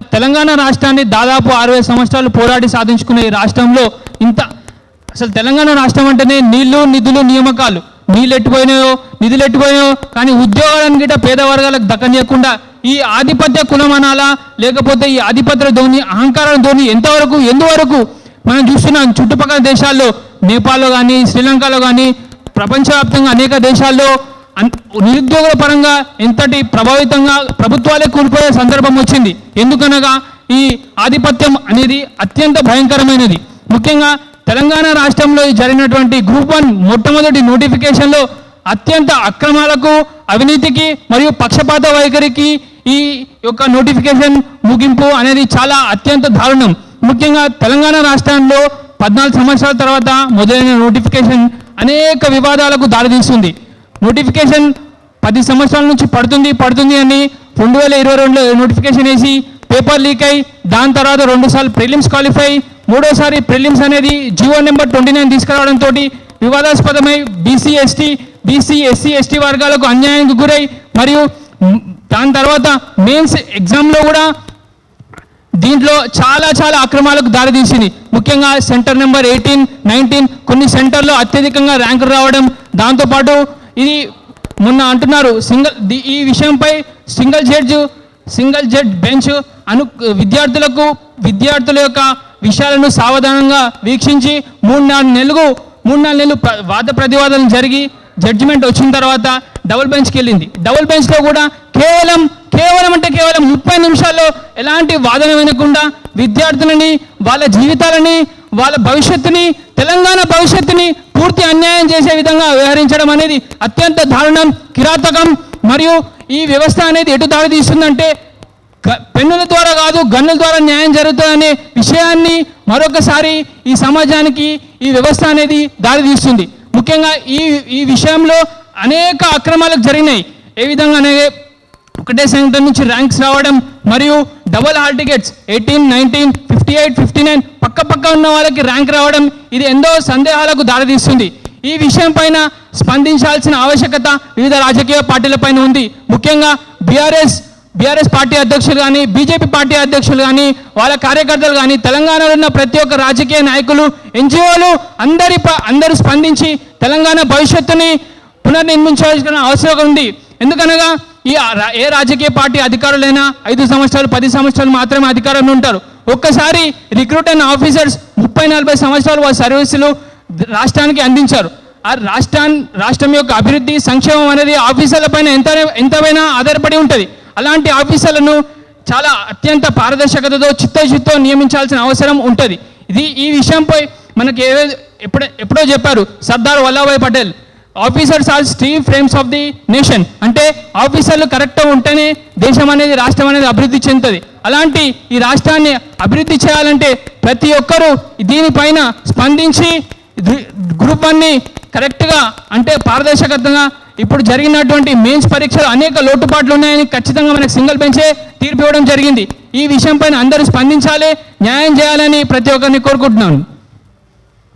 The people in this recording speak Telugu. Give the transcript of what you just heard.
తెలంగాణ రాష్ట్రాన్ని దాదాపు అరవై సంవత్సరాలు పోరాడి సాధించుకునే ఈ రాష్ట్రంలో ఇంత అసలు తెలంగాణ రాష్ట్రం అంటేనే నీళ్ళు నిధులు నియామకాలు. నీళ్ళు ఎట్టిపోయినాయో నిధులు ఎట్టిపోయినాయో కానీ ఉద్యోగాలను గిట్ట పేద వర్గాలకు దక్కనీయకుండా ఈ ఆధిపత్య కులం అనాలా లేకపోతే ఈ ఆధిపత్య ధోని అహంకారం ధోని ఎంతవరకు ఎందువరకు మనం చూస్తున్నాం? చుట్టుపక్కల దేశాల్లో నేపాల్లో కానీ శ్రీలంకలో కానీ ప్రపంచవ్యాప్తంగా అనేక దేశాల్లో నిరుద్యోగుల పరంగా ఎంతటి ప్రభావితంగా ప్రభుత్వాలే కూలిపోయే సందర్భం వచ్చింది. ఎందుకనగా ఈ ఆధిపత్యం అనేది అత్యంత భయంకరమైనది. ముఖ్యంగా తెలంగాణ రాష్ట్రంలో జరిగినటువంటి గ్రూప్ వన్ మొట్టమొదటి నోటిఫికేషన్లో అత్యంత అక్రమాలకు అవినీతికి మరియు పక్షపాత వైఖరికి ఈ యొక్క నోటిఫికేషన్ ముగింపు అనేది చాలా అత్యంత దారుణం. ముఖ్యంగా తెలంగాణ రాష్ట్రంలో పద్నాలుగు సంవత్సరాల తర్వాత మొదలైన నోటిఫికేషన్ అనేక వివాదాలకు దారితీస్తుంది. నోటిఫికేషన్ పది సంవత్సరాల నుంచి పడుతుంది పడుతుంది అని రెండు వేల ఇరవై రెండులో నోటిఫికేషన్ వేసి పేపర్ లీక్ అయి దాని తర్వాత రెండుసార్లు ప్రిలిమ్స్ క్వాలిఫై మూడోసారి ప్రిలిమ్స్ అనేది జియో నెంబర్ ట్వంటీ నైన్ తీసుకురావడంతో వివాదాస్పదమై BC ST BC SC ST వర్గాలకు అన్యాయానికి గురై మరియు దాని తర్వాత మెయిన్స్ ఎగ్జామ్లో కూడా దీంట్లో చాలా చాలా అక్రమాలకు దారితీసింది ముఖ్యంగా సెంటర్ నెంబర్ ఎయిటీన్ నైన్టీన్ కొన్ని సెంటర్లో అత్యధికంగా ర్యాంకులు రావడం దాంతోపాటు ఇది మొన్న అంటున్నారు సింగిల్ ఈ విషయంపై single judge single judge bench అను విద్యార్థులకు విద్యార్థుల యొక్క విషయాలను సావధానంగా వీక్షించి మూడు నాలుగు నెలలు మూడు నాలుగు నెలలు వాద ప్రతివాదనలు జరిగి జడ్జిమెంట్ వచ్చిన తర్వాత డబుల్ బెంచ్కి వెళ్ళింది. డబుల్ బెంచ్లో కూడా కేవలం కేవలం అంటే కేవలం ముప్పై నిమిషాల్లో ఎలాంటి వాదన వినకుండా విద్యార్థులని వాళ్ళ జీవితాలని వాళ్ళ భవిష్యత్తుని తెలంగాణ భవిష్యత్తుని చేసే విధంగా వ్యవహరించడం అనేది అత్యంత దారుణం కిరాతకం. మరియు ఈ వ్యవస్థ అనేది ఎటు దారి తీస్తుందంటే పెన్నుల ద్వారా కాదు గన్నుల ద్వారా న్యాయం జరుగుతుందనే విషయాన్ని మరొకసారి ఈ సమాజానికి ఈ వ్యవస్థ అనేది దారి తీస్తుంది. ముఖ్యంగా ఈ ఈ విషయంలో అనేక అక్రమాలకు జరిగినాయి. ఏ విధంగా అనేది ఒకటే సెంటర్ నుంచి ర్యాంక్స్ రావడం మరియు double hall tickets eighteen nineteen fifty eight fifty nine పక్క పక్క ఉన్న వాళ్ళకి ర్యాంక్ రావడం ఇది ఎంతో సందేహాలకు దారితీస్తుంది ఈ విషయం పైన స్పందించాల్సిన ఆవశ్యకత వివిధ రాజకీయ పార్టీలపైన ఉంది. ముఖ్యంగా బీఆర్ఎస్ బీఆర్ఎస్ పార్టీ అధ్యక్షులు కానీ బీజేపీ పార్టీ అధ్యక్షులు కానీ వాళ్ళ కార్యకర్తలు కానీ తెలంగాణలో ఉన్న ప్రతి ఒక్క రాజకీయ నాయకులు ఎన్జిఓలు అందరి ప- అందరూ స్పందించి తెలంగాణ భవిష్యత్తుని పునర్నిర్మించాల్సిన అవసరం ఉంది. ఎందుకనగా ఈ ఏ రాజకీయ పార్టీ అధికారులైనా ఐదు సంవత్సరాలు పది సంవత్సరాలు మాత్రమే అధికారంలో ఉంటారు. ఒక్కసారి రిక్రూట్ అయిన ఆఫీసర్స్ ముప్పై నలభై సంవత్సరాలు వారి సర్వీసులు రాష్ట్రానికి అందించారు. ఆ రాష్ట్రాన్ రాష్ట్రం యొక్క అభివృద్ధి సంక్షేమం అనేది ఆఫీసర్ల పైన ఎంత ఎంతమైనా ఆధారపడి ఉంటుంది. అలాంటి ఆఫీసర్లను చాలా అత్యంత పారదర్శకతతో చిత్తశుద్ధితో నియమించాల్సిన అవసరం ఉంటుంది. ఇది ఈ విషయంపై మనకి ఏదో ఎప్పుడో ఎప్పుడో చెప్పారు Sardar Vallabhbhai Patel. Officers are steel frames of the nation. అంటే ఆఫీసర్లు కరెక్ట్గా ఉంటేనే దేశం అనేది రాష్ట్రం అనేది అభివృద్ధి చెందుతుంది. అలాంటి ఈ రాష్ట్రాన్ని అభివృద్ధి చేయాలంటే ప్రతి ఒక్కరూ దీనిపైన స్పందించి గ్రూప్ వన్ని కరెక్ట్గా అంటే పారదర్శకతంగా ఇప్పుడు జరిగినటువంటి మెయిన్స్ పరీక్షలు అనేక లోటుపాట్లు ఉన్నాయని ఖచ్చితంగా మనకు సింగిల్ బెంచే తీర్పు ఇవ్వడం జరిగింది. ఈ విషయం పైన అందరూ స్పందించాలి న్యాయం చేయాలని ప్రతి ఒక్కరిని కోరుకుంటున్నాను.